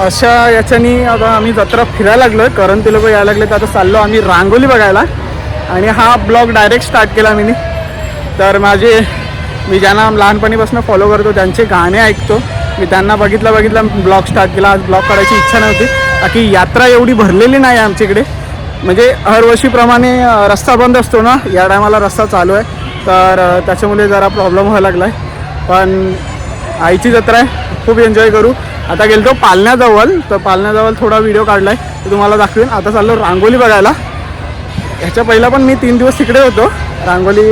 अशा याच्यानी आता आम्ही जत्रा फिरायला लागलो आहे कारण ते लोक यायला लागले तर आता चाललो आम्ही रांगोली बघायला. आणि हा ब्लॉग डायरेक्ट स्टार्ट केला मी तर माझे मी ज्यांना लहानपणीपासून फॉलो करतो त्यांचे गाणे ऐकतो. मी त्यांना बघितलं बघितलं ब्लॉग स्टार्ट केला. आज ब्लॉग करायची इच्छा नव्हती. बाकी यात्रा एवढी भरलेली नाही आहे आमच्याकडे. म्हणजे हरवर्षीप्रमाणे रस्ता बंद असतो ना या टायमाला रस्ता चालू आहे. तर त्याच्यामुळे जरा प्रॉब्लेम व्हायला लागला आहे पण आईची जत्रा आहे. खूप एन्जॉय करू. आता गेलतो पालण्याजवळ. तर पालण्याजवळ थोडा व्हिडिओ काढला आहे तो तुम्हाला दाखवेन. आता चाललो रांगोली बघायला. ह्याच्या पहिला पण मी तीन दिवस तिकडे होतो. रांगोली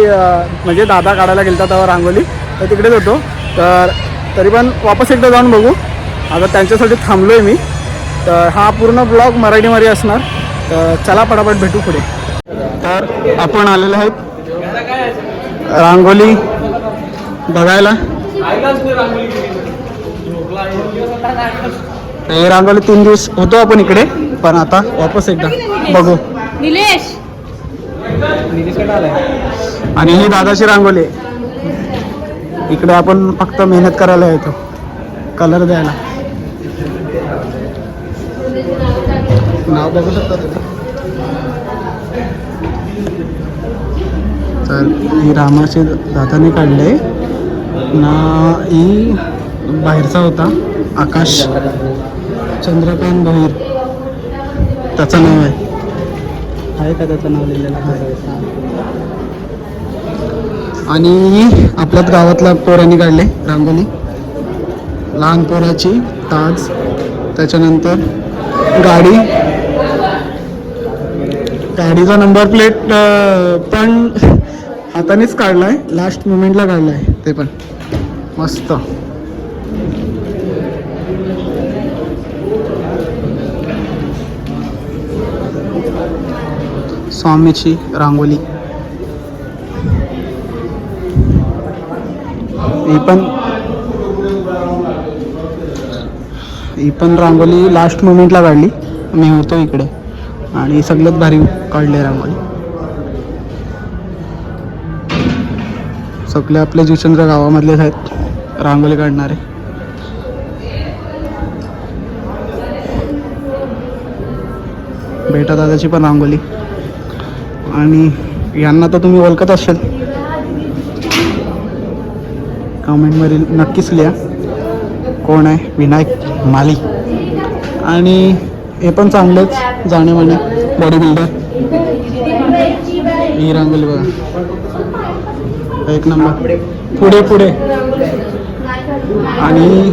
म्हणजे दादा काढायला गेलता तेव्हा रांगोली. तर तिकडेच होतो. तर तरी पण वापस एकदा जाऊन बघू. आता त्यांच्यासाठी थांबलो आहे मी. तर हा पूर्ण ब्लॉग मराठीमध्ये असणार. तर चला पटापट भेटू पुढे. तर आपण आलेलो आहेत रांगोली बघायला. हे रांगोली तीन दिवस होतो आपण इकडे पण आता वापस एकदा बघू. निलेश. आणि ही दादाची रांगोली. इकडे आपण फक्त मेहनत करायला येतो. कलर द्यायला. नाव बघू शकता तर ही रामाचे दादाने काढले. ना ही बाहेरचा होता आकाश चंद्रकांत भोईर. त्याचं नाव आहे. आहे का त्याचं नाव लिहिलेलं? आणि आपल्याच गावातल्या पोरांनी काढले रांगोली. लहान पोराची ताज त्याच्यानंतर गाडी. गाडीचा नंबर प्लेट पण हातानेच काढलाय लास्ट मुमेंटला काढलाय ते पण. मस्त. स्वामीची रांगोली ही पण ही पण रांगोली लास्ट मोमेंटला काढली. मी होतो इकडे. आणि सगळ्यात भारी काढली रांगोली सगळे आपले जुचंद्र गावामधलेच आहेत. रांगोली काढणारे. बेटा दादाची पण रांगोली आणि यांना तर तुम्ही ओळखत असाल. कमेंटमध्ये नक्कीच लिहा. कोण आहे? विनायक माली. आणि हे पण चांगलंच जाणे म्हणे बॉडी बिल्डर ही रांगोली बघा. एक नंबर. पुढे पुढे. आणि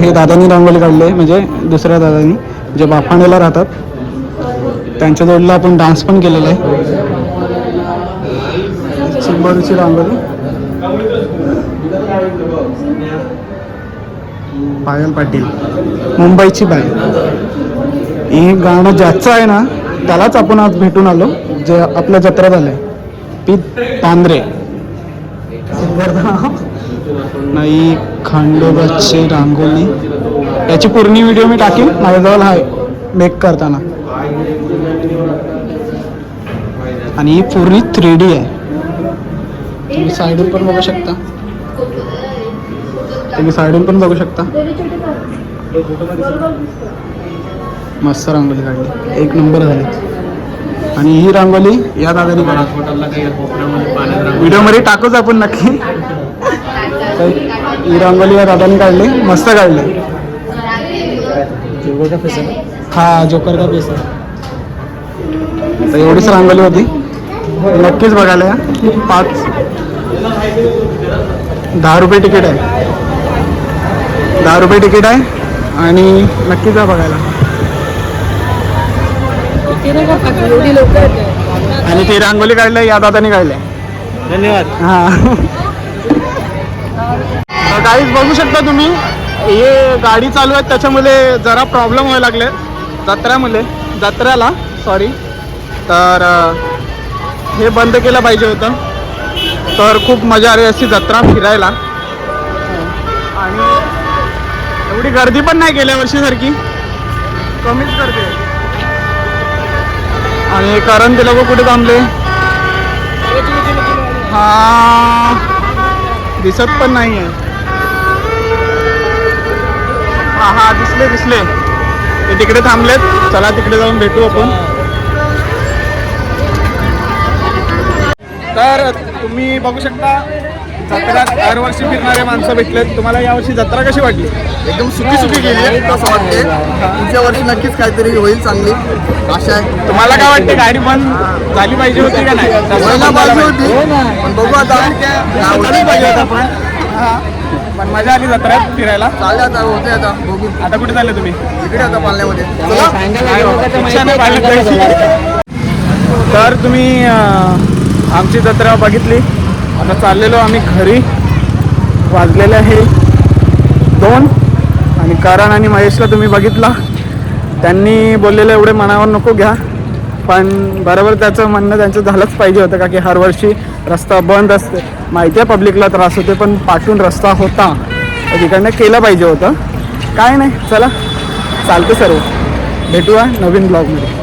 हे दादानी रांगोली काढले म्हणजे दुसऱ्या दादानी जे बाफाण्याला राहतात. त्यांच्या जोडला आपण डान्स पण केलेला आहे. चिंबरूची रांगोली पायल पाटील. मुंबईची बाई. हे गाणं ज्याचं आहे ना त्यालाच आपण आज भेटून आलो. जे आपल्या जत्रेत आहे पी तांद्रे. नाही खांडोबाची रांगोली याची पूर्ण व्हिडिओ मी टाकीन माझ्याजवळ आहे. मेक करताना. आणि ही पूर्ण थ्री डी आहे. तुम्ही साईडून पण बघू शकता. तुम्ही साईडून पण बघू शकता. मस्त रांगोली काढली. एक नंबर झाली. आणि ही रांगोली या दादानी व्हिडिओमध्ये टाकूच आपण नक्की. तर ही रांगोली या दादानी काढली मस्त काढली. हा जोकर का पेस तर एवढीच रांगोली होती. नक्कीच बघायला या. पाच दहा रुपये तिकीट आहे. दहा रुपये तिकीट आहे आणि नक्की जा बघायला. आणि ती रांगोली काढली या दादाने काढले. धन्यवाद. हा. गाईज बघू शकता तुम्ही हे गाडी चालू आहे त्याच्यामुळे जरा प्रॉब्लेम व्हायला लागले. जत्र्यामुळे जत्र्याला सॉरी तर हे बंद केलं पाहिजे होतं. तर खूप मजा आली अशी जत्रा फिरायला. आणि एवढी गर्दी पण नाही गेल्या वर्षीसारखी. कमीच गर्दी आणि कारण ते लोक कुठे थांबले? हा. दिसत पण नाही आहे हा हा दिसले दिसले. ते तिकडे थांबलेत. चला तिकडे जाऊन भेटू आपण. तर तुम्ही बघू शकता जत्रा दरवर्षी फिरणारे माणसं भेटलेत. तुम्हाला यावर्षी जत्रा कशी वाटली? एकदम सुकी सुकी गेली आहे असं वाटते पुढच्या वर्षी नक्कीच काहीतरी होईल चांगली. आशा आहे. तुम्हाला काय वाटते गाडी बंद झाली पाहिजे होती का नाही? व्हायला पाहिजे होती. पण बघू आता. काय पाहिजे होतं. पण हा. पण मजा आली जत्रेत फिरायला. चालेल आता होते आता. बघू. आता कुठे चालले तुम्ही? इकडे आता पालण्यामध्ये. जायची. तर तुम्ही आमची जत्रा बघितली. आता चाललेलो आम्ही घरी. वाजलेले आहे दोन. आणि करण आणि महेशला तुम्ही बघितला. त्यांनी बोललेलं एवढे मनावर नको घ्या. पण बरोबर त्याचं म्हणणं त्यांचं झालंच पाहिजे होतं का की हर वर्षी रस्ता बंद असते. माहिती आहे पब्लिकला त्रास होते पण पाठून रस्ता होता. तर तिकडनं केलं पाहिजे होतं. काय नाही चला. चालतं सर्व. भेटूया नवीन ब्लॉगमध्ये